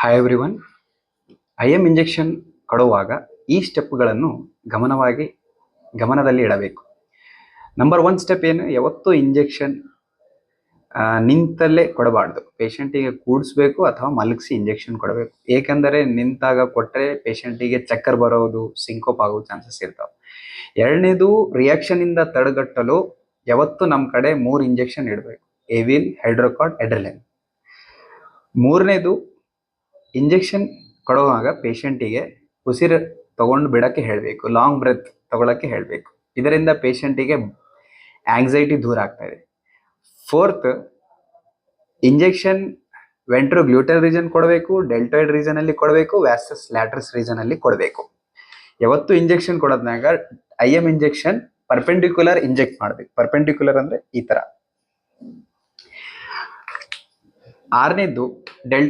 Hi everyone I M injection ಕೊಡುವಾಗ ಈ ಸ್ಟೆಪ್ಗಳನ್ನು ಗಮನವಾಗಿ, ಗಮನದಲ್ಲಿ ಇಡಬೇಕು. ನಂಬರ್ ಒನ್ ಸ್ಟೆಪ್ ಏನು, ಯಾವತ್ತೂ ಇಂಜೆಕ್ಷನ್ ನಿಂತಲ್ಲೇ ಕೊಡಬಾರ್ದು. ಪೇಷಂಟಿಗೆ ಕೂಡಿಸ್ಬೇಕು ಅಥವಾ ಮಲಗಿಸಿ ಇಂಜೆಕ್ಷನ್ ಕೊಡಬೇಕು. ಏಕೆಂದರೆ ನಿಂತಾಗ ಕೊಟ್ಟರೆ ಪೇಷಂಟಿಗೆ ಚಕ್ಕರ್ ಬರೋದು ಸಿಂಕೋಪ್ ಆಗೋ ಚಾನ್ಸಸ್ ಇರ್ತಾವೆ. ಎರಡನೇದು ರಿಯಾಕ್ಷನ್ ಇಂದ ತಡೆಗಟ್ಟಲು ಯಾವತ್ತು ನಮ್ಮ ಕಡೆ ಮೂರು ಇಂಜೆಕ್ಷನ್ ಇಡಬೇಕು. ಎವಿಲ್ ಹೈಡ್ರೋಕಾಟ್ ಎಡ್ರಲೆನ್ ಮೂರನೇದು ಇಂಜೆಕ್ಷನ್ ಕೊಡುವಾಗ ಪೇಷಂಟಿಗೆ ಉಸಿರು ತಗೊಂಡು ಬಿಡಕ್ಕೆ ಹೇಳಬೇಕು ಲಾಂಗ್ ಬ್ರೆತ್ ತಗೊಳಕ್ಕೆ ಹೇಳಬೇಕು. ಇದರಿಂದ ಪೇಷಂಟಿಗೆ ಆಂಗ್ಸೈಟಿ ದೂರ ಆಗ್ತಾ ಇದೆ. Fourth injection ventrogluteal region ಕೊಡಬೇಕು ಡೆಲ್ಟಾಯ್ಡ್ ರೀಜನ್ ಅಲ್ಲಿ ಕೊಡಬೇಕು ವ್ಯಾಸಸ್ ಲ್ಯಾಟ್ರಸ್ ರೀಜನ್ ಅಲ್ಲಿ ಕೊಡಬೇಕು. ಯಾವತ್ತು injection ಕೊಡೋದ್ನಾಗ I M injection perpendicular inject ಮಾಡಬೇಕು. ಪರ್ಪೆಂಡಿಕ್ಯುಲರ್ ಅಂದ್ರೆ ಈ ತರ. ಆರನೇದು ಡೆಲ್